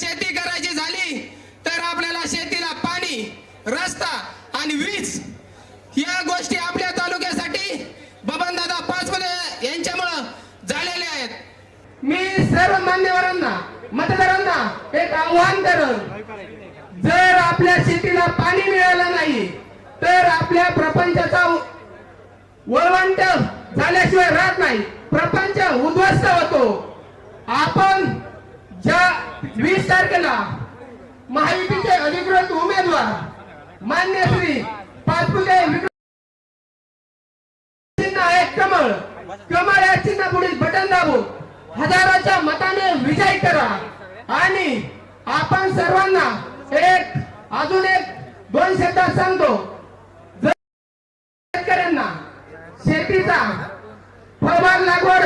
शेती करायची झाली तर आपल्याला शेतीला पाणी रस्ता आणि वीज या गोष्टी आपल्या तालुक्यासाठी बबनदादा पाचपदे यांच्यामुळं झालेल्या आहेत. मी सर्व मान्यवरांना मतदारांना एक आव्हान करण जर आपल्या शेतीला पाणी मिळालं नाही तर आपल्या प्रपंचाचा वळवंट झाल्याशिवाय राहत नाही. प्रपंच उद्ध्वस्त होतो. आपण ज्या वीस तारखेला महायुतीचे अधिकृत उमेदवार मान्य श्री पाचपुते विक्रम कमळ. कमळ या चिन्ह पुढील बटन दाबून हजाराच्या मताने विजय करा. आणि आपण सर्वांना एक अजून एक दोन शब्दात सांगतो. शेतकऱ्यांना शेतीचा फळबाग लागवड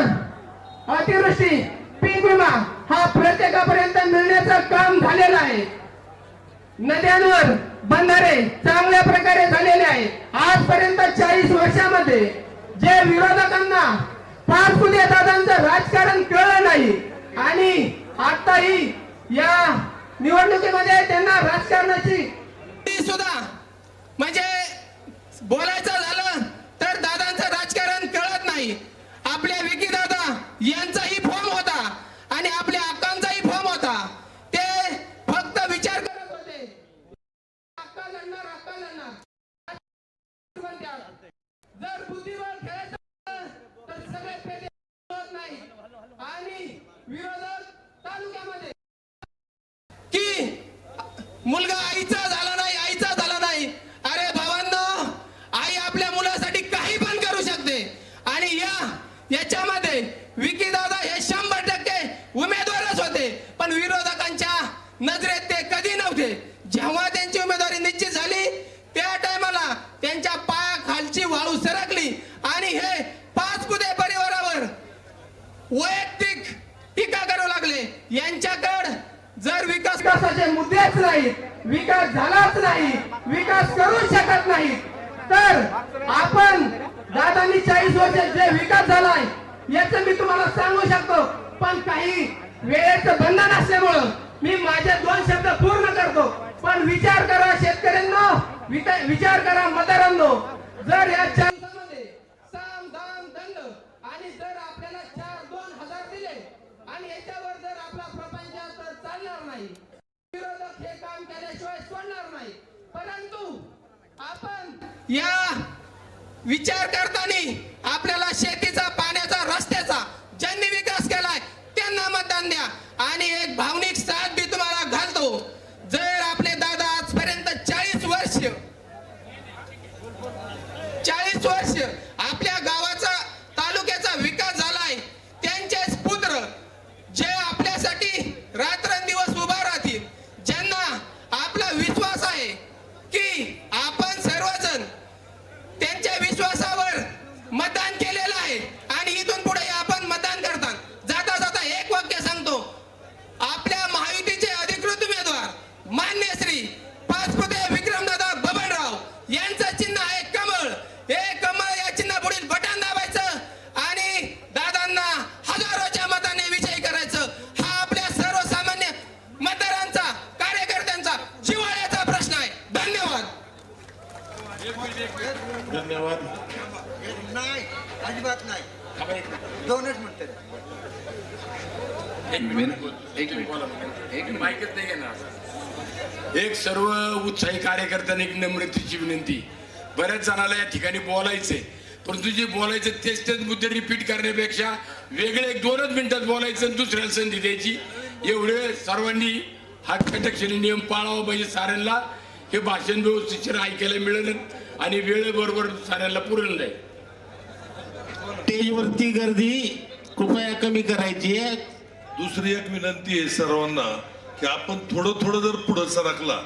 अतिवृष्टी पीक विमा हा प्रत्येकापर्यंत मिळण्याचं काम झालेलं आहे. नद्यांवर बंधारे चांगल्या प्रकारे झालेले आहे. आजपर्यंत चाळीस वर्षामध्ये जे विरोधकांना पाच दादांचं राजकारण कळलं नाही. आणि आताही या निवडणुकीमध्ये त्यांना राजकारणाची सुद्धा म्हणजे बोलायचं झालं तर दादांचं राजकारण कळत नाही. आपल्या विकी दादा यांचाही फॉर्म होता आणि आपल्या अक्कांचाही फॉर्म होता ते फक्त विचार करत होते अक्का लढणार अक्का लढणार म्हणतात. जर बुद्धिबळ खेळायचं असेल, तर सगळे पेटे होत नाही आणि विरोधक तालुक्यामध्ये की मुलगा आईचा झाला नाही आईचा झाला नाही अरे भावांनो आई आपल्या मुलासाठी काही पण करू शकते आणि या याच्यामध्ये विकी दादा हे शंभर टक्के उमेदवारच होते पण विरोधकांच्या नजरेत ते कधी नव्हते जेव्हा त्यांची उमेदवारी निश्चित झाली त्या टायमाला त्यांच्या पायाखालची वाळू सरकली आणि हे पाच पुते परिवारावर वैयक्तिक टीका करू लागले यांच्याकड जर विकास विकासाचे मुद्देच नाहीत विकास झालाच नाही विकास करू शकत नाही तर आपण दादांनी चाळीस वर्षात जे विकास झालाय याच मी तुम्हाला सांगू शकतो पण काही वेळेचं बंधन असल्यामुळं मी माझे दोन शब्द पूर्ण करतो पण विचार करा शेतकऱ्यांनो विता- विचार करा मतदारांनो जर या चाळीसामध्ये साम दाम दंड आणि जर आपल्याला चार दोन हजार दिले आणि याच्यावर जर आपला प्रपंच तर चालणार नाही विरोधक हे काम केल्याशिवाय सोडणार नाही परंतु आपण या विचार करताना आपल्याला शेतीचा पाण्याचा रस्त्याचा ज्यांनी विकास केलाय त्यांना मतदान द्या. आणि एक भावनिक साथ बी तुम्हाला घालतो जर आपले दादा आजपर्यंत चाळीस वर्ष चाळीस वर्ष आपल्या गावाचा तालुक्याचा विकास झालाय त्यांचेच पुत्र जे आपल्यासाठी रात्रंदिवस उभा राहतील ज्यांना आपला विश्वास आहे की आपण सर्वजण त्यांच्या विश्वासावर मतदान केलेलं आहे आणि इथून पुढे आपण मतदान करतात जाता जाता एक वाक्य सांगतो आपल्या महायुतीचे अधिकृत उमेदवार मान्य श्री पाचपुते विक्रमदादा बबनराव यांचं चिन्ह आहे कमळ हे कमळ या चिन्ह पुढील बटन दाबायचं आणि दादांना हजारोच्या मताने विजयी करायचं हा आपल्या सर्वसामान्य मतदारांचा कार्यकर्त्यांचा जिव्हाळ्याचा प्रश्न आहे धन्यवाद धन्यवाद नाही अजिबात नाही दोनच म्हणते एक मिनिट एक मिनिट एक मिनिट माहितीच नाही घेणार एक सर्व उत्साही कार्यकर्त्यांनी एक नम्रतेची विनंती. बऱ्याच जणाला या ठिकाणी बोलायचंय. परंतु जे बोलायचं तेच तेच मुद्दे रिपीट करण्यापेक्षा वेगळे एक दोनच मिनिटात बोलायचं आणि दुसऱ्याला संधी द्यायची. एवढे सर्वांनी हा कटकशनी नियम पाळावा पाहिजे साऱ्यांना. हे भाषण व्यवस्थित ऐकायला मिळेल आणि वेळेबरोबर साऱ्यांना पुरेल नाही स्टेजवरती गर्दी कृपया कमी करायची आहे. दुसरी एक विनंती आहे सर्वांना. की आपण थोडं थोडं जर पुढं सरकला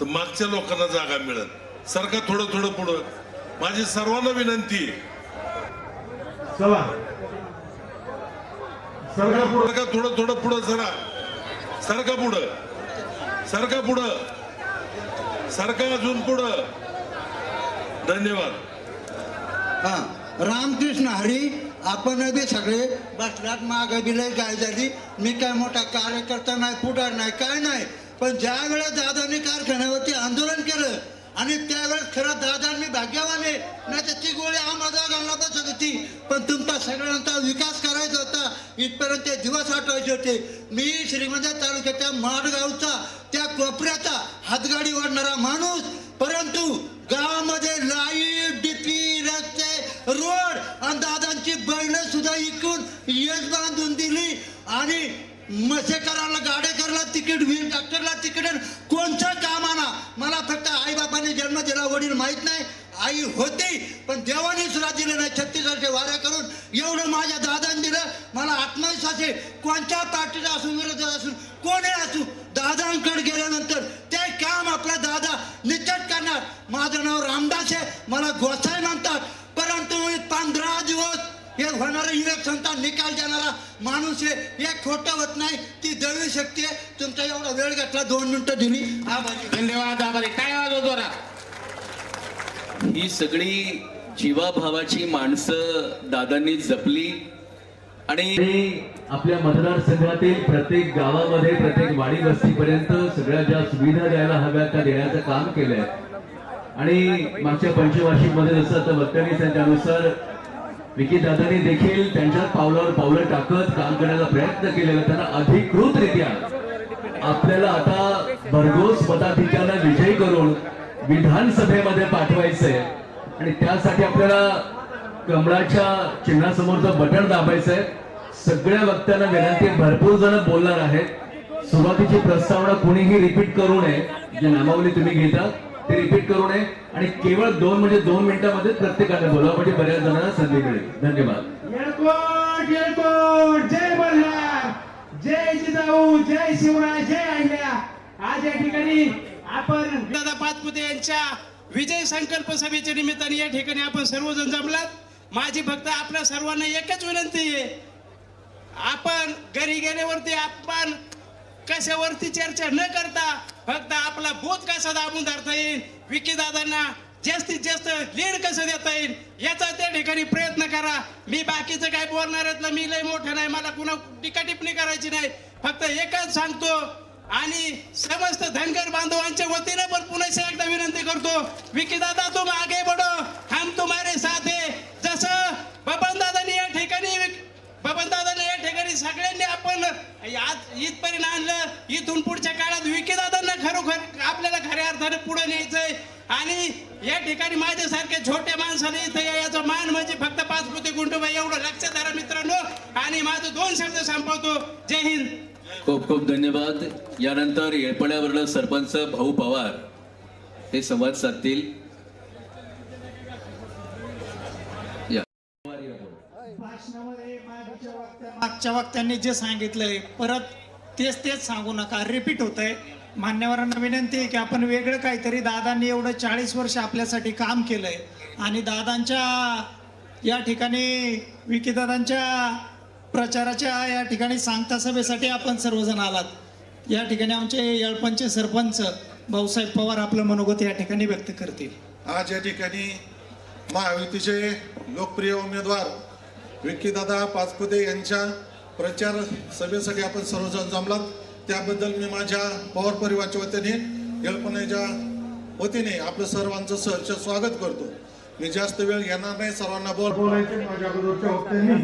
तर मागच्या लोकांना जागा मिळत सरका थोडं थोडं पुढं. माझी सर्वांना विनंती आहे. चला. सरका पुढं. सरका थोडं थोडं पुढं सरा सरका पुढं. सरका पुढं. सरका अजून पुढं. धन्यवाद. हा. रामकृष्ण हरी. आपण बी सगळे बसल्यात मागं बी काय झाली. मी काय मोठा कार्यकर्ता नाही पुढार नाही काय नाही. पण ज्या वेळेस दादांनी कारखान्यावरती आंदोलन केलं आणि त्यावेळेस खरं दादांनी भाग्यवाने नाही तर ती गोळी आम्हाला घालणार बसत होती. पण तुमचा सगळ्यांचा विकास करायचा होता. इथपर्यंत ते दिवस आठवायचे होते. मी श्रीमंत तालुक्याच्या माडगावचा त्या कोपऱ्याचा हातगाडी वाढणारा माणूस. परंतु गावामध्ये लाइट डीपी रस्ते रोड आणि दादांची बैल सुद्धा इकून यश बांधून दिली. आणि मसेकरांना गाडेकरला तिकीट व्हील डॉक्टरला तिकीट कोणचं काम आणा मला फक्त आई बापाने जन्म दिला वडील माहीत नाही. आई होती पण देवाने सुद्धा दिलं नाही. छत्तीस वर्षे वाऱ्या करून एवढं माझ्या दादाने दिलं. मला आत्मविश्वास आहे कोणत्या पार्टीचा असू विरोधात असू कोणी असू दादांकडे गेल्यानंतर ते काम आपला दादा निश्चित करणार. माझं नाव रामदास आहे. मला गोसाई म्हणतात. परंतु पंधरा दिवस हे होणारं इलेक्शनचा निकाल देणारा माणूस आहे हे खोटं होत नाही ती दैवी शक्ती आहे. तुमचा एवढा वेळ घेतला दोन मिनिटं दिली. आभारी धन्यवाद आभारी. काय वाजव जोरा ही सगळी जीवाभावाची माणसं दादांनी जपली आणि आणि आपल्या मतदारसंघातील प्रत्येक गावामध्ये प्रत्येक वाडी वस्तीपर्यंत सगळ्या ज्या सुविधा द्यायला हव्या त्या देण्याचं काम केलंय. आणि मागच्या पंचवार्षिकमध्ये जसं आता वक्त्यांनी त्यानुसार विकी दादानी देखील त्यांच्या पावलावर पावलं टाकत काम करण्याचा प्रयत्न केलेला त्यांना अधिकृतरित्या आपल्याला आता भरघोस पदाधिकाऱ्यांना विजयी करून विधानसभेमध्ये पाठवायचंय. आणि त्यासाठी आपल्याला कमळाच्या चिन्हासमोरचं बटन दाबायचंय. सगळ्या वक्त्यांना विनंती भरपूर जण बोलणार आहेत. सुरुवातीची प्रस्तावना कुणीही रिपीट करू नये जे नामावली तुम्ही घेता. ते रिपीट करू नये. आणि केवळ दोन म्हणजे दोन मिनिटांमध्ये प्रत्येकाने बोला म्हणजे बऱ्याच जणांना संधी मिळेल. धन्यवाद. जय मल्हार जय जिजाऊ जय शिवराय जय अहिल्या. आज या ठिकाणी आपण दादा पाचपुते यांच्या विजय संकल्प सभेच्या निमित्ताने या ठिकाणी आपण सर्वजण जमलात. माझी फक्त आपल्या सर्वांना एकच विनंती आहे. आपण घरी गेल्यावरती आपण कशावरती चर्चा न करता फक्त आपला बोध कसा दाबून धरता येईल? विकी दादांना जास्तीत जास्त लीड कसं देता येईल? याचा त्या ठिकाणी प्रयत्न करा. मी बाकीचं काय ना मी लय मोठं नाही मला कुणा टीका टिप्पणी करायची नाही. फक्त एकच सांगतो आणि समस्त धनगर बांधवांच्या वतीनं पण पुन्हा एकदा विनंती करतो. विकी दादा तुम आगे बढो. हम तुम्हारे साथ है जसं बबन दादांनी या ठिकाणी बबन दादांनी सगळ्यांनी आपण आज इथपर्यंत आणलं. इथून पुढच्या काळात विकी दादांना खरोखर आपल्याला खऱ्या अर्थाने पुढे न्यायचंय. आणि या ठिकाणी माझ्यासारख्या छोट्या माणसाने इथे याचा मान म्हणजे फक्त पाच पुते गुंडूबाई एवढं लक्ष धरा मित्रांनो. आणि माझं दोन शब्द संपवतो. जय हिंद. खूप खूप धन्यवाद. यानंतर येळपड्यावरलं सरपंच भाऊ पवार हे संवाद साधतील या भाषणामध्ये मागच्या वक्त्या- मागच्या वक्त्यांनी जे सांगितलंय परत तेच तेच सांगू नका. रिपीट होत आहे मान्यवरांना विनंती आहे की आपण वेगळं काहीतरी दादांनी एवढं चाळीस वर्ष आपल्यासाठी काम केलंय. आणि दादांच्या या ठिकाणी विकीदादांच्या प्रचाराच्या या ठिकाणी सांगता सभेसाठी आपण सर्वजण आलात. या ठिकाणी आमचे यळपणचे सरपंच भाऊसाहेब पवार आपलं मनोगत या ठिकाणी व्यक्त करतील. आज या ठिकाणी महायुतीचे लोकप्रिय उमेदवार विक्कीदादा पाचपुते यांच्या प्रचार सभेसाठी आपण सर्वजण जमलात. त्याबद्दल मी माझ्या पवार परिवारच्या वतीने यल्पनेच्या वतीने आपलं सर्वांचं सहर्ष स्वागत करतो. मी जास्त वेळ घेणार नाही सर्वांना बोल. बोलायचे माझ्या अगोदरच्या वक्त्यांनी.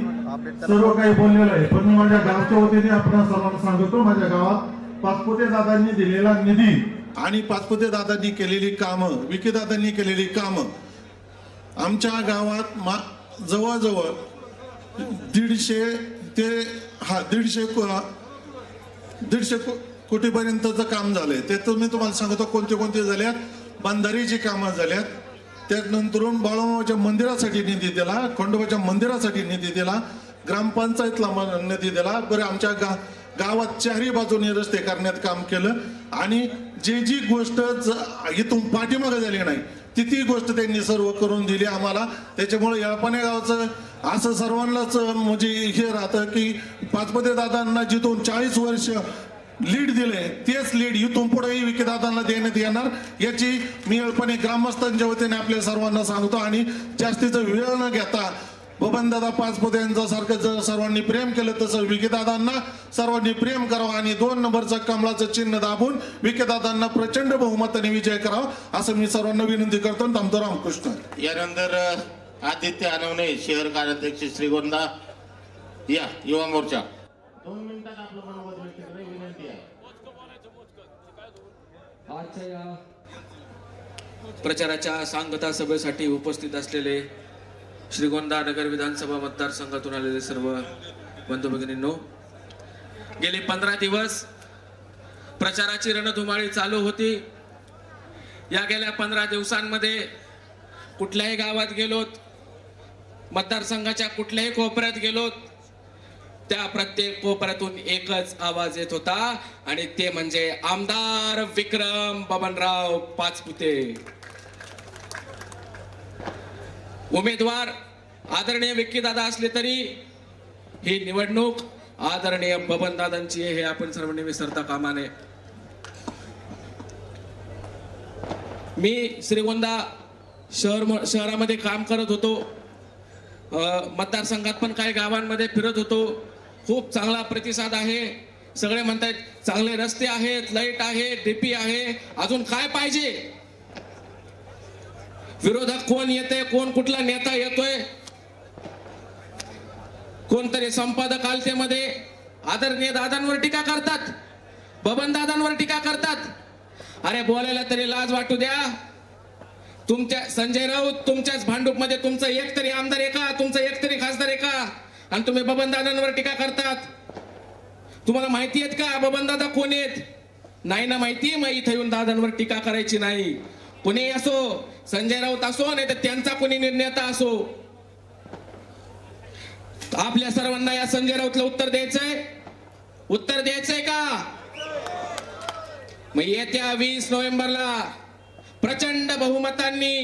सर्व काही बोललेलं आहे पण मी माझ्या गावच्या वतीने आपण सर्वांना सांगतो माझ्या गावात पाचपुते दादांनी दिलेला निधी आणि पाचपुते दादांनी केलेली कामं विकीदादांनी केलेली कामं आमच्या गावात मा जवळजवळ दीडशे ते हा दीडशे को- दीडशे को- कोटीपर्यंतचं काम झालंय. ते तर मी तुम्हाला सांगतो कोणते कोणते झाल्यात बांधारीची कामं झाल्यात त्यानंतर बाळूमामाच्या मंदिरासाठी निधी दिला खंडोबाच्या मंदिरासाठी निधी दिला ग्रामपंचायतला निधी दिला. बरं आमच्या गा गावात चारही बाजूने रस्ते करण्यात काम केलं. आणि जे जी गोष्ट इथून पाठीमागे झाली नाही ती ती गोष्ट त्यांनी सर्व करून दिली आम्हाला. त्याच्यामुळे याळपाणे गावाचं असं सर्वांनाच म्हणजे हे राहतं की पाचपते दादांना जिथून चाळीस वर्ष लीड दिले तेच लीड इथून पुढेही विकेदादांना देण्यात येणार. याची मी अल्पने ग्रामस्थांच्या वतीने आपल्या सर्वांना सांगतो आणि जास्तीचा वेळ न घेता बबनदादा पाचपुते यांच्यासारखं सारखं जर सर्वांनी प्रेम केलं तसं विकेदादांना सर्वांनी प्रेम करावं आणि दोन नंबरचं कमळाचं चिन्ह दाबून विकेदादांना प्रचंड बहुमताने विजय करावा असं मी सर्वांना विनंती करतो थांबतो रामकृष्ण. यानंतर आदित्य अनवणे शहर कार्याध्यक्ष श्रीगोंदा या युवा मोर्चा. दोन मिनिटात आपलं मनोगत व्यक्त करणे विनंती आहे. आजच्या या प्रचाराच्या सांगता सभेसाठी उपस्थित असलेले श्रीगोंदा नगर विधानसभा मतदारसंघातून आलेले सर्व बंधू भगिनींनो गेली पंधरा दिवस प्रचाराची रणधुमाळी चालू होती. या गेल्या पंधरा दिवसांमध्ये कुठल्याही गावात गेलोत मतदारसंघाच्या कुठल्याही कोपऱ्यात गेलोत त्या प्रत्येक कोपऱ्यातून एकच आवाज येत होता आणि ते म्हणजे आमदार विक्रम बबनराव पाचपुते. उमेदवार आदरणीय विक्कीदादा असले तरी ही निवडणूक आदरणीय बबनदादांची हे आपण सर्वांनी विसरता कामा नये. मी श्रीगोंदा शहर शहरामध्ये काम करत होतो. मतदारसंघात पण काही गावांमध्ये फिरत होतो. खूप चांगला प्रतिसाद आहे. सगळे म्हणतायत चांगले रस्ते आहेत लाइट आहे डीपी आहे. अजून काय पाहिजे? विरोधक कोण येते कोण कुठला नेता येतोय? कोणतरी संपादक आलतेमध्ये. आदरणीय दादांवर टीका करतात. बबन दादांवर टीका करतात. अरे बोलायला तरी लाज वाटू द्या. तुमच्या संजय राऊत तुमच्याच भांडूपमध्ये तुमचं एक तरी आमदार एका तुमचं एक तरी खासदार एका. आणि तुम्ही बबन दादांवर टीका करतात. तुम्हाला माहिती आहेत का? बबन दादा कोण आहेत? नाही ना माहिती मग इथं येऊन दादांवर टीका करायची नाही. कोणी असो संजय राऊत असो नाही तर त्यांचा कोणी निर्णेता असो. आपल्या सर्वांना या संजय राऊतला उत्तर द्यायचंय. उत्तर द्यायचंय का? मग येत्या वीस नोव्हेंबरला प्रचंड बहुमतांनी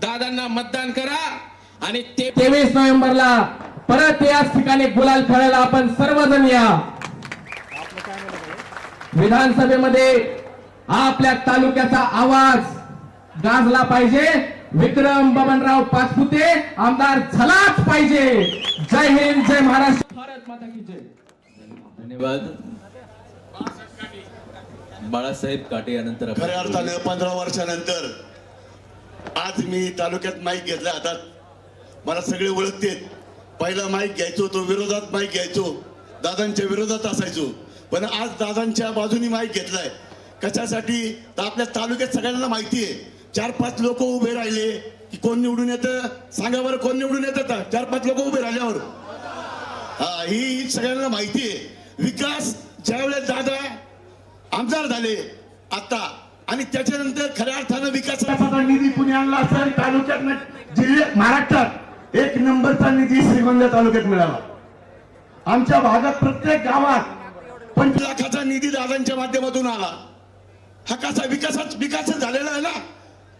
दादांना मतदान करा आणि ते तेवीस नोव्हेंबरला परत याच ठिकाणी गुलाल खेळायला आपण सर्वजण या. विधानसभेमध्ये आपल्या तालुक्याचा आवाज गाजला पाहिजे. विक्रम बबनराव पाचपुते आमदार झालाच पाहिजे. जय हिंद जय महाराष्ट्र. भारत माता की जय. धन्यवाद. बाळासाहेब काटे यानंतर खऱ्या अर्थानं पंधरा वर्षानंतर आज मी तालुक्यात माईक घेतला हातात मला सगळे ओळखतेत. पहिला माईक घ्यायचो तो विरोधात माईक घ्यायचो दादांच्या विरोधात असायचो. पण आज दादांच्या बाजूनी माईक घेतलाय. कशासाठी? तर आपल्या तालुक्यात सगळ्यांना माहिती आहे. चार पाच लोक उभे राहिले की कोण निवडून येतं? सांगा बरं कोण निवडून येतं चार पाच लोक उभे राहिल्यावर. हा ही ही सगळ्यांना माहिती आहे. विकास ज्यावेळेस दादा आमदार झाले. आता आणि त्याच्यानंतर खऱ्या अर्थानं विकास निधी पुणे आणला असेल तालुक्यात जिल्ह्यात महाराष्ट्रात एक नंबरचा निधी श्रीगोंदा तालुक्यात मिळाला. आमच्या भागात प्रत्येक गावात पंच लाखाचा निधी दादांच्या माध्यमातून आला. हा कसा विकासाच विकासच झालेला आहे ना?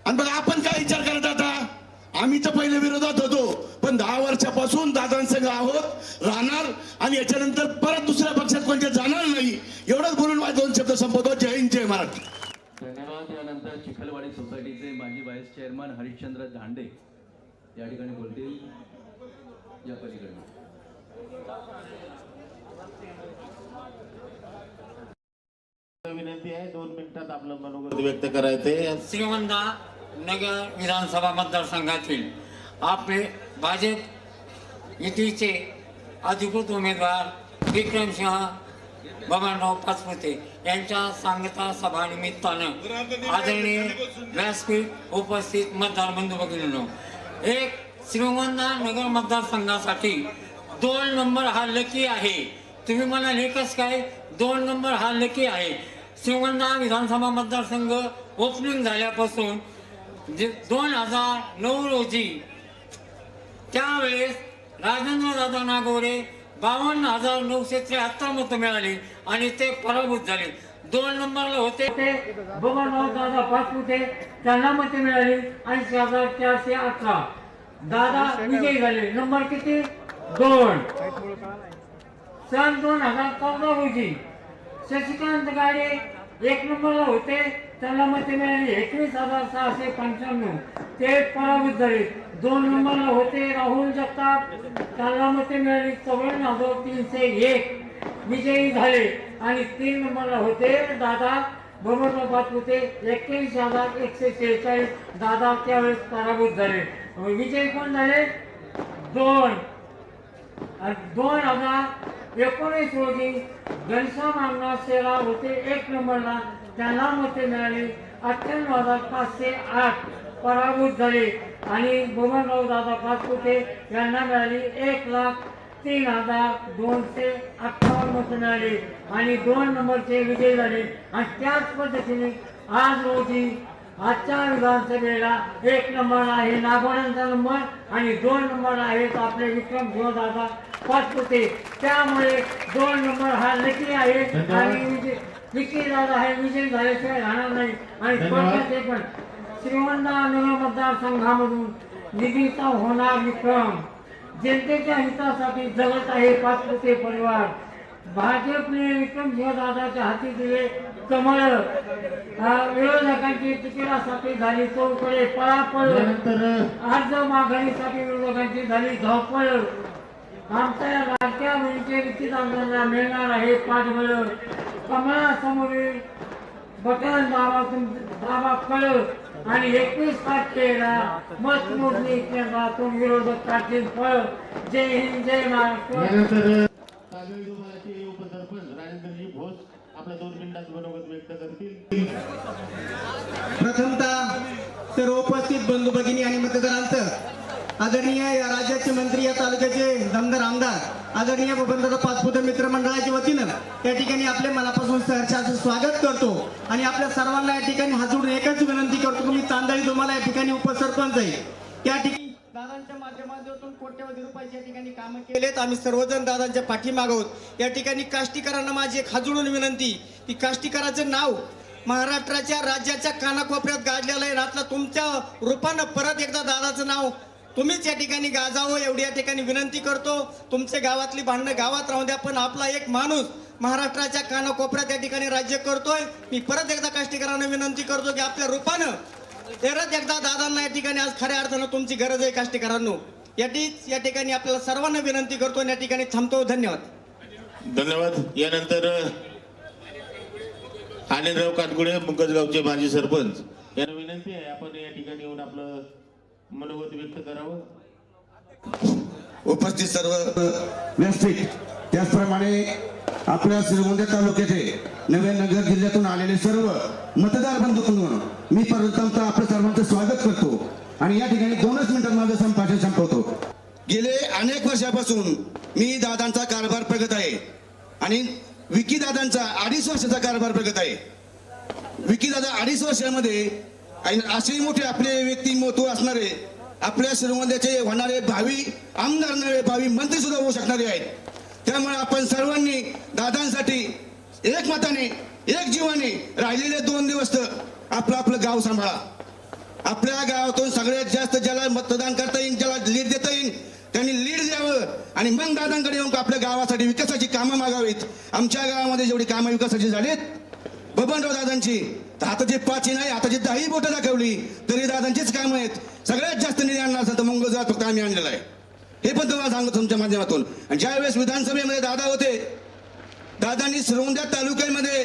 आणि बघा आपण काय विचार करत आता? आम्ही तर पहिले विरोधात होतो. पण दहा वर्षापासून दादांसंग आहोत राहणार आणि याच्यानंतर परत दुसऱ्या पक्षात कोणत्या जाणार नाही एवढंच बोलून माझे दोन शब्द संपवतो. जय हिंद जय महाराष्ट्र धन्यवाद. यानंतर चिखलवाडी सोसायटीचे माजी व्हाईस चेअरमन हरिश्चंद्र धांडे या ठिकाणी बोलतील. या पलीकडे विनंती आहे दोन मिनिटात आपलं मनोगत व्यक्त करायचंय श्रीगोंदा नगर विधानसभा मतदारसंघातील आपले भाजप युतीचे अधिकृत उमेदवार विक्रमसिंह बबनराव पाचपुते यांच्या सांगता सभानिमित्तानं आदरणीय व्यासपीठ उपस्थित मतदार बंधू भगिनीनो एक श्रीगोंदा नगर मतदारसंघासाठी दोन नंबर हा लकी आहे. तुम्ही म्हणाल लेखच काय? दोन नंबर हा लकी आहे. श्रीगोंदा विधानसभा मतदारसंघ ओपनिंग झाल्यापासून जे दोन हजार नऊ रोजी त्यावेळेस राजेंद्र दादा नागोरे बावन्न हजार नऊशे त्र्याहत्तर मतं मिळाली आणि ते पराभूत झाले. दोन नंबरला होते ते बबनराव दादा पाचपुते. त्यांना मते मिळाली ऐंशी हजार चारशे अठरा. दादा विजयी झाले. नंबर किती? दोन. सन दोन हजार चौदा रोजी शशिकांत गाडे एक नंबरला होते. त्याला मते मिळाली एकवीस हजार सहाशे पंच्याण्णव. ते पराभूत झाले दोन नंबरला होते राहुल जगताप. त्यांना मते मिळाली चौऱ्याण्णव हजार तीनशे एक. विजयी झाले. आणि तीन नंबरला होते दादा बबनराव पाचपुते एक्क्याऐंशी हजार एकशे शेहेचाळीस. दादा त्यावेळेस पराभूत झाले. विजयी कोण झाले? दोन. दोन हजार एकोणीस रोजी घनश्याम आमना शेरा होते. एक नंबरला त्यांना मते मिळाली अठ्ठ्याण्णव हजार पाचशे आठ पराभूत झाले. आणि बबनराव दादा पाचपुते यांना मिळाली एक लाख तीन हजार दोनशे अठ्ठावन्न मतं मिळाली. आणि दोन नंबरचे विजय झाले. आणि त्याच पद्धतीने आज रोजी आजच्या विधानसभेला एक नंबर आहे नागोड्यांचा नंबर आणि दोन नंबर आहेत आपले विक्रम दादा पाचपुते. त्यामुळे दोन नंबर हा नक्की आहे. आणि विकी दादा हे विजय झाल्याशिवाय राहणार नाही. आणि थोडक्यात पण श्रीमंता नगर मतदारसंघामधून निधीचा होणार विक्रम. जनतेच्या हितासाठी जगत आहे पाचपुते परिवार. भाजपने विक्रमसिंह दादाच्या हाती दिले कमळ. विरोधकांची तिकिटासाठी झाली चौकडे पळापळ. अर्ज मागणीसाठी विरोधकांची झाली धावपळ. आमच्या लाडक्या बहिणीचे विकितांना मिळणार आहे पाठबळ कमळासमोरील बटन दाबा दाबा कळ आणि एकवीस तारखेला मतमोजणी केंद्रातून विरोधक काढतील फळ जय हिंद जय महाराष्ट्र. उपसरपंच राजेंद्रजी घोष आपल्या दोन मिनिटात मनोगत व्यक्त करतील प्रथमतः सर्व उपस्थित बंधू भगिनी आणि मतदारांचं आदरणीय या राज्याचे मंत्री या तालुक्याचे दमदार आमदार आदरणीय बबनदादा पाचपुते मित्रमंडळाच्या वतीनं या ठिकाणी आपले मनापासून सहर्षाचं स्वागत करतो आणि आपल्या सर्वांना या ठिकाणी हात एकच विनंती करतो की मी तांदळी तुम्हाला या ठिकाणी उपसरपंच आहे. या ठिकाणी दादांच्या माध्यमातून कोट्यवधी रुपयाचे या ठिकाणी कामं केलेत. आम्ही सर्वजण दादांच्या पाठीमाग आहोत. या ठिकाणी काष्टीकरांना माझी एक हात विनंती की काष्टीकराचं नाव महाराष्ट्राच्या राज्याच्या कानाकोपऱ्यात गाजलेलं आहे. रातला तुमच्या रूपानं परत एकदा दादाचं नाव तुम्हीच या ठिकाणी गाजावं एवढी या ठिकाणी विनंती करतो. तुमचे गावातली भांडणं गावात राहू द्या पण आपला एक माणूस महाराष्ट्राच्या कानाकोपऱ्यात या ठिकाणी राज्य करतोय. मी परत एकदा काष्टीकरांना विनंती करतो की आपल्या रूपानं परत एकदा दादांना या ठिकाणी आज खऱ्या अर्थानं तुमची गरज आहे काष्टीकरांनो. याठीच या ठिकाणी आपल्याला सर्वांना विनंती करतो आणि या ठिकाणी थांबतो. धन्यवाद. धन्यवाद. यानंतर आनंदराव काटगुडे मुंगसगावचे माजी सरपंच. यांना विनंती आहे आपण या ठिकाणी येऊन आपलं मनोगत व्यक्त करावं. उपस्थित सर्व व्यासपीठ त्याचप्रमाणे आपल्या श्रीगोंदा तालुक्याचे नवे नगर जिल्ह्यातून आलेले सर्व मतदार बंधूंकडून मी प्रथमतः आपल्या सर्वांचं स्वागत करतो. आणि या ठिकाणी दोनच मिनिटात माझं संभाषण संपवतो. गेले अनेक वर्षापासून मी दादांचा कारभार प्रगत आहे. आणि विकी दादांचा अडीच वर्षाचा कारभार प्रगत आहे. विकी दादा अडीच वर्षामध्ये आणि असे मोठे आपले व्यक्तिमत्व असणारे आपल्या श्रीमंताचे होणारे भावी आमदार नव्हे भावी मंत्री सुद्धा होऊ शकणारे आहेत. त्यामुळे आपण सर्वांनी दादांसाठी एक मताने एक जीवाने राहिलेले दोन दिवस आपलं आपलं गाव सांभाळा. आपल्या गावातून सगळ्यात जास्त ज्याला मतदान करता येईल ज्याला लीड देता येईल त्यांनी लीड द्यावं आणि मग दादांकडे येऊन आपल्या गावासाठी विकासाची कामं मागावीत. आमच्या गावामध्ये जेवढी कामं विकासाची झालीत बबनराव दादांची तर हाताची पाचही नाही आताची दहाही बोटं दाखवली तरी दादांचीच कामं आहेत. सगळ्यात जास्त निधी आणला असेल तर मंगळजात फक्त आम्ही आणलेला आहे. हे पण तुम्हाला सांगतो तुमच्या माध्यमातून. आणि ज्यावेळेस विधानसभेमध्ये दादा होते दादांनी श्रवंद्या तालुक्यामध्ये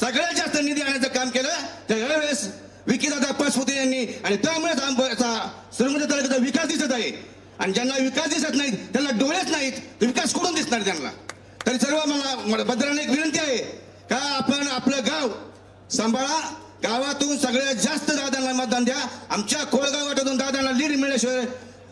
सगळ्यात जास्त निधी आणण्याचं काम केलं त्यावेळेस विकीदादा पाचपुते यांनी आणि त्यामुळेच आमचा श्रवंद्या तालुक्याचा विकास दिसत आहे. आणि ज्यांना विकास दिसत नाहीत त्यांना डोळेच नाहीत तर विकास कुठून दिसणार त्यांना? तरी सर्व मला मला एक विनंती आहे का आपण आपलं गाव सांभाळा. गावातून सगळ्यात जास्त दादांना मतदान द्या. आमच्या कोळगाव गटातून दादांना लीड मिळाल्याशिवाय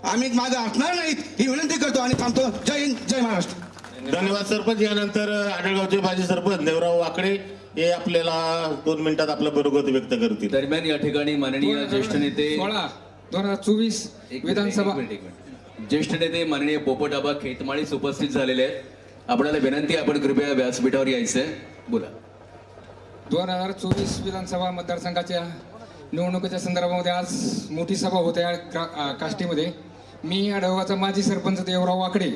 आम्ही मागे हटणार नाहीत ही विनंती करतो आणि थांबतो. जय हिंद जय महाराष्ट्र. धन्यवाद सरपंच. यानंतर आडळगावचे माजी सरपंच देवराव वाकडे हे आपल्याला दोन मिनिटात आपलं मनोगत व्यक्त करतील. दरम्यान या ठिकाणी माननीय ज्येष्ठ नेते दोन हजार चोवीस विधानसभा. ज्येष्ठ नेते माननीय पोपटाबा खेतमाळीस उपस्थित झालेले आहेत. आपल्याला विनंती आपण कृपया व्यासपीठावर यायचंय बोला. दोन हजार चोवीस विधानसभा मतदारसंघाच्या निवडणुकीच्या संदर्भामध्ये आज मोठी सभा होते या काष्टीमध्ये. मी आढळगावचा माजी सरपंच देवराव वाकडे.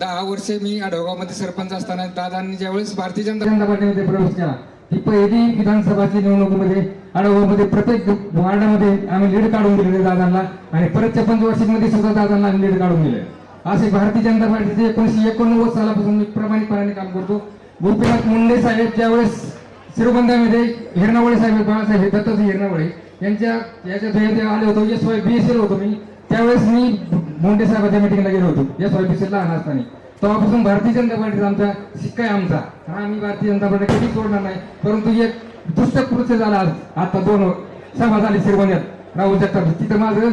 दहा वर्षे मी आढळगावमध्ये सरपंच असताना दादांनी ज्यावेळेस भारतीय जनता जनता पार्टीमध्ये प्रवेश केला ती पहिली विधानसभाची निवडणुकीमध्ये आढावामध्ये प्रत्येक वार्डामध्ये आम्ही लीड काढून दिलेले दादांना आणि परतच्या पंचवार्षिकमध्ये सुद्धा दादांना आम्ही लीड काढून दिले. असे भारतीय जनता पार्टीचे एकोणीसशे एकोणनव्वद सालापासून मी प्रामाणिकपणाने काम करतो. गोपीनाथ मुंडे साहेब ज्यावेळेस श्रीगोंद्यामध्ये हिरणावळे साहेब बाळासाहेब हे दत्ताजी हिरणावळे. यांच्या याच्या ध्येय आले होतो S Y B S L होतो मी. त्यावेळेस मी मुंडे साहेबांच्या मिटिंगला गेलो होतो S Y B S L लहान असताना. तेव्हापासून भारतीय जनता पार्टीचा आमचा शिक्का आहे आमचा. हा आम्ही भारतीय जनता पार्टी कधी सोडणार नाही. परंतु एक दुष्ट कृत्य झाला आज. आता दोन सभा झाली श्रीगोंद्यात राहुल जगताप तिथं माझं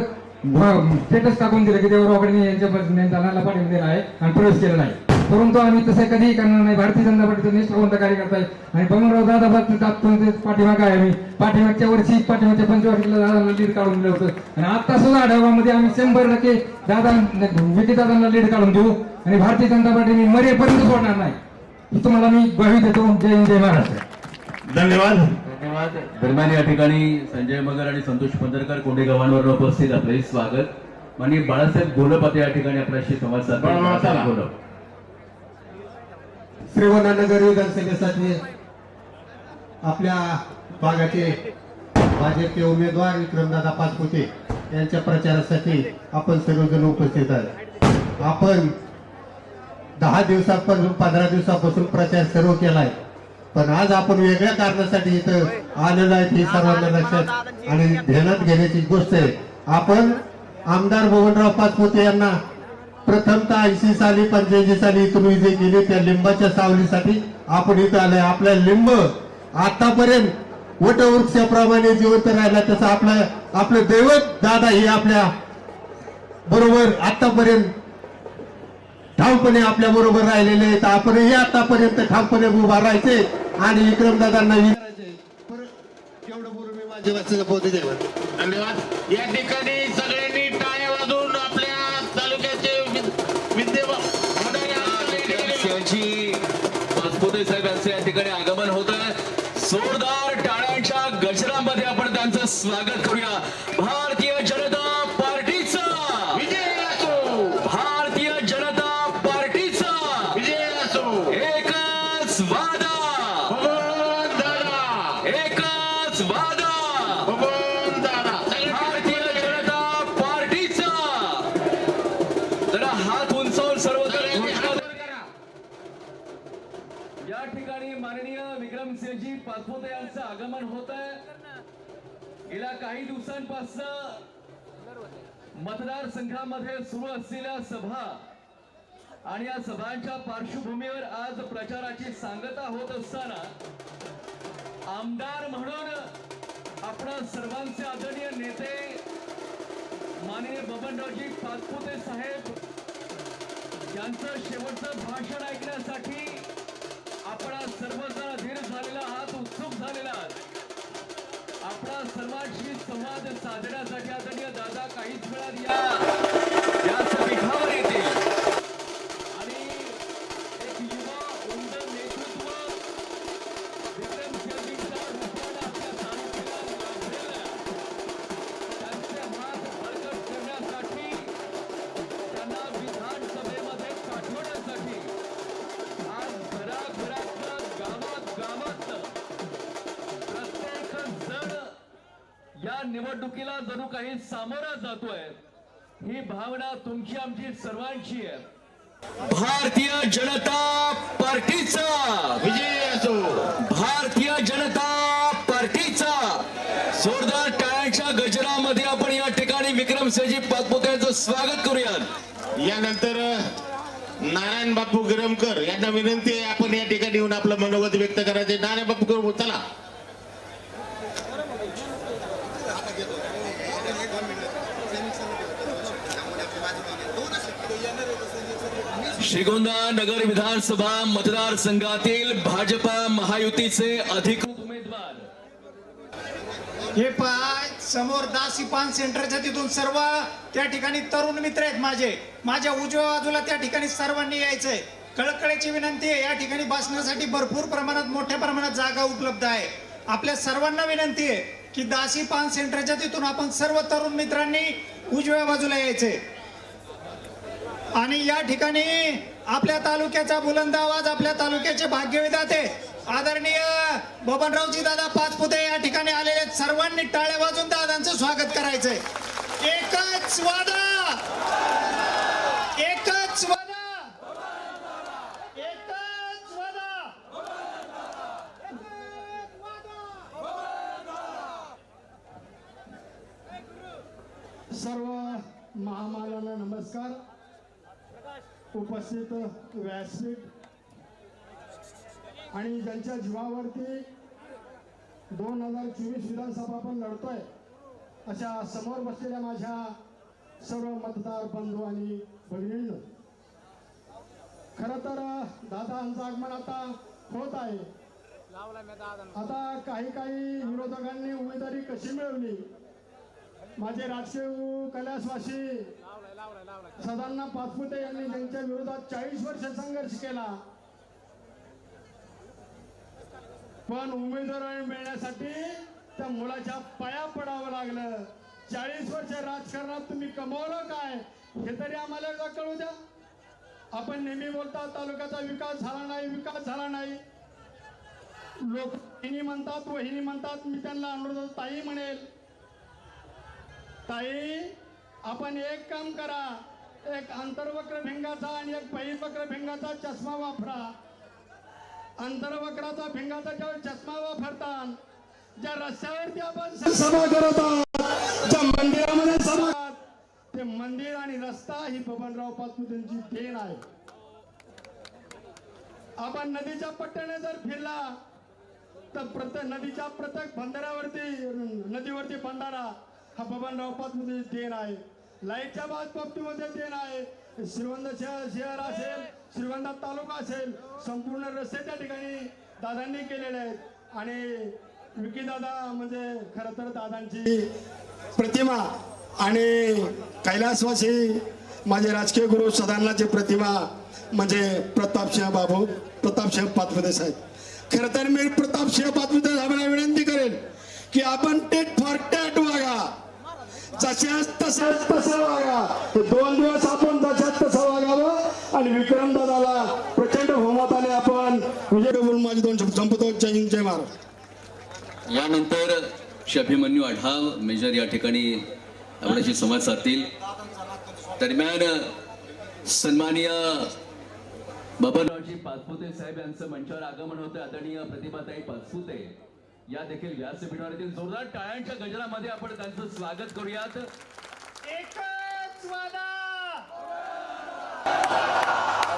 स्टेटस टाकून दिलं की देवरावाकडे यांच्या नानाला पाठिंबा दिला आहे आणि प्रवेश केलेला आहे. परंतु आम्ही तसं कधीही करणार नाही. भारतीय जनता पार्टीचा निष्ठावंत कार्यकर्ता आहे. आणि बमनराव दादा बाबतीत पाठीमागा आहे. आम्ही पाठीमागच्या वर्षी पाठीमागच्या पंचवार्षिकला दादांना लीड काढून दिलं होतं. आणि आता सुद्धा आढावामध्ये आम्ही शंभर टक्के दादा विकी दादांना लीड काढून देऊ. आणि भारतीय जनता पार्टी मी मरेपर्यंत सोडणार नाही. ही तुम्हाला मी ग्वाही देतो. जय हिंद जय महाराष्ट्र. धन्यवाद. धन्यवाद. दरम्यान या ठिकाणी संजय मगर आणि संतोष पंढरकर कोंडे गावांवर उपस्थित. आपले स्वागत. आणि बाळासाहेब गोलप आता या ठिकाणी आपल्याशी संवाद साधतील श्रीवनानगर विधानसभेसाठी आपल्या भागाचे भाजपचे उमेदवार विक्रमदादा पाचपुते यांच्या प्रचारासाठी आपण सर्वजण उपस्थित आहे आपण दहा दिवसापासून पंधरा दिवसापासून प्रचार सर्व केलाय. पण आज आपण वेगळ्या कारणासाठी इथं आलेलो आहे ही सर्वांना लक्षात आणि ध्यानात घेण्याची गोष्ट आहे. आपण आमदार बबनराव पाचपुते यांना प्रथमतः ऐंशी साली पंच्याऐंशी साली तुम्ही जे गेले त्या लिंबाच्या सावलीसाठी आपण इथं आलोय. आपल्या लिंब आतापर्यंत वटवृक्षाप्रमाणे जिवंत राहिला. तसं आपला आपलं दैवत दादा हे आपल्या बरोबर आतापर्यंत ठामपणे आपल्या बरोबर राहिलेले आहेत. आपणही आतापर्यंत ठामपणे उभा राहायचे आणि विक्रम दादांना विचारायचे. एवढं बोलून मी माझ्या वाचण्याचा धन्यवाद. या ठिकाणी ठिकाणी आगमन होत आहे. जोरदार टाळ्यांच्या गजरामध्ये आपण त्यांचं स्वागत करूया. भारतीय काही मतदारसंघामध्ये सुरू असलेल्या सभा आणि या सभांच्या पार्श्वभूमीवर आज प्रचाराची सांगता होत असताना आमदार म्हणून आपण सर्वांचे आदरणीय नेते माननीय बबनरावजी पाचपुते साहेब यांचं शेवटचं भाषण ऐकण्यासाठी आपण सर्वजण धीर झालेला आहात उत्सुक झालेला आहात. आपला सर्वांशी संवाद साधण्यासाठी आदरणीय दादा काहीच वेळात या. व्यासपीठावर येतील. या निवडणुकीला जणू काही सामोरा जातोय ही भावना तुमची आमची सर्वांची आहे. भारतीय जनता पार्टीचा. विजय असो. भारतीय जनता पार्टीचा. जोरदार टाळ्यांच्या गजरामध्ये आपण या ठिकाणी विक्रमसिंहजी पाचपुते यांचं स्वागत करूयात. यानंतर नारायण बापू गिरमकर यांना विनंती आहे आपण या ठिकाणी येऊन आपलं मनोगत व्यक्त करायचे नारायण बापू चला. श्रीगोंदा नगर विधानसभा मतदारसंघातील भाजपा महायुतीचे अधिकृत उमेदवार. हे पहा समोर दासी पान सेंटरच्या तिथून सर्व त्या ठिकाणी तरुण मित्र आहेत माझे. माझ्या उजव्या बाजूला त्या ठिकाणी सर्वांनी यायचंय. कळकळीची विनंती आहे या ठिकाणी बसण्यासाठी भरपूर प्रमाणात मोठ्या प्रमाणात जागा उपलब्ध आहे. आपल्या सर्वांना विनंती आहे की दासी पान सेंटरच्या तिथून आपण सर्व तरुण मित्रांनी उजव्या बाजूला यायचंय. आणि या ठिकाणी आपल्या तालुक्याचा बुलंद आवाज आपल्या तालुक्याचे भाग्य भाग्यविधाते आदरणीय बबनरावजी दादा पाचपुते या ठिकाणी आलेले सर्वांनी टाळ्या वाजून दादांचं स्वागत करायचंय. एकच वादा. एकच वादा. सर्व महामालांना नमस्कार. उपस्थित व्यासपीठ आणि ज्यांच्या जीवावरती दोन हजार चोवीस विधानसभा आपण लढतोय अशा समोर बसलेल्या माझ्या सर्व मतदार बंधू आणि भगिनींनो खर तर दादांचं आगमन आता होत आहे. आता काही काही विरोधकांनी उमेदवारी कशी मिळवली? माझे राजकीय कैलासवासी सदांना पाचपुते यांनी त्यांच्या विरोधात चाळीस वर्ष संघर्ष केला. पण उमेदवारी मिळण्यासाठी त्या मुलाच्या पाया पडावं लागलं. चाळीस वर्ष राजकारणात तुम्ही कमावलं काय? हे तरी आम्हाला एकदा कळू द्या. आपण नेहमी बोलता तालुक्याचा विकास झाला नाही विकास झाला नाही. लोक हिनी म्हणतात वहिनी म्हणतात मी त्यांना अनुरोध ताई म्हणेल. ताई आपण एक काम करा एक आंतरवक्र भिंगाचा आणि एक बहिर्वक्र भिंगाचा चष्मा वापरा. आंतरवक्राचा भिंगाचा जेव्हा चष्मा वापरता. ज्या रस्त्यावरती आपण सभा करत आहात ज्या मंदिरामध्ये सभा ते मंदिर आणि रस्ता ही बबनराव पाचपुतेंची देण आहे. आपण नदीच्या पट्ट्याने जर फिरला तर प्रत्येक नदीच्या प्रत्येक बंधाऱ्यावरती नदीवरती बंधारा हा बबनराव पाचपुते देण आहे. लाईटच्या बाबतीमध्ये देण आहे. श्रीगोंदा शहर शहर असेल श्रीगोंदा तालुका असेल संपूर्ण रस्ते त्या ठिकाणी दादांनी केलेले आहेत. आणि विकी दादा म्हणजे खरं तर दादांची प्रतिमा आणि कैलासवासी माझे राजकीय गुरु सदांनाची प्रतिमा म्हणजे प्रतापसिंह बाबू प्रतापसिंह पाचपुते साहेब. खरं तर मी प्रतापसिंह पाचपुते साहेबांना विनंती करेन की आपण टेट फॉर टॅट वागा. जशाच तसाच तसा वागा. दोन दिवस आपण जशाच तसा वागावं आणि विक्रम दादाला प्रचंड बहुमताने आपण. विजय बोलून माझे दोन संपतो जय हिंद जय महाराज यानंतर शफीमन्यू आढाव मेजर या ठिकाणी आपल्याशी संवाद साधतील. दरम्यान सन्माननीय बबनरावजी पाचपुते साहेब यांचं मंचावर आगमन होतं. आदरणीय प्रतिभाताई पाचपुते. या देखील व्यासपीठावरील जोरदार टाळ्यांच्या गजरामध्ये आपण त्यांचं स्वागत करूयात. एकच वादा!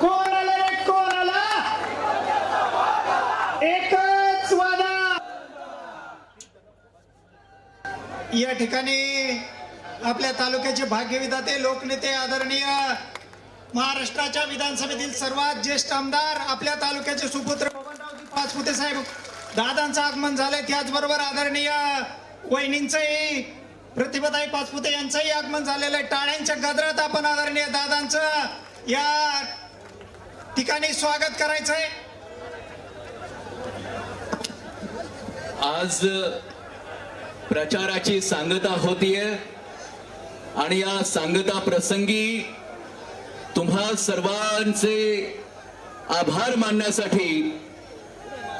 कोण आलं रे कोण आला एकच वादा! या ठिकाणी आपल्या तालुक्याचे भाग्यविधाते लोकनेते आदरणीय महाराष्ट्राच्या विधानसभेतील सर्वात ज्येष्ठ आमदार आपल्या तालुक्याचे सुपुत्र बबनरावजी पाचपुते साहेब. दादांचं आगमन झालंय त्याचबरोबर आदरणीय वहिनींचंही प्रतिभाताई पाचपुते यांचंही आगमन झालेलं आहे. टाळ्यांच्या गजरात आपण आदरणीय दादांचं या ठिकाणी स्वागत करायचंय. आज प्रचाराची सांगता होतीये आणि या सांगता प्रसंगी तुम्हा सर्वांचे आभार मानण्यासाठी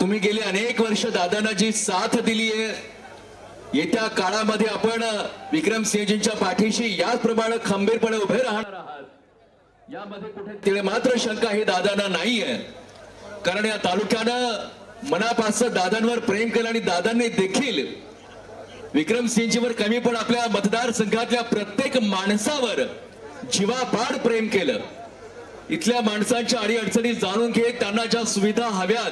तुम्ही गेली अनेक वर्ष दादांना जी साथ दिली आहे येत्या काळामध्ये आपण विक्रमसिंहजींच्या पाठीशी याचप्रमाणे खंबीरपणे उभे राहणार आहात. यामध्ये कुठे मात्र शंका हे दादांना नाही आहे कारण या तालुक्यानं मनापासून दादांवर प्रेम केलं आणि दादांनी देखील विक्रमसिंहजीवर कमी पण आपल्या मतदारसंघातल्या प्रत्येक माणसावर जीवापाड प्रेम केलं. इथल्या माणसांच्या अडीअडचणी जाणून घेत त्यांना ज्या सुविधा हव्यात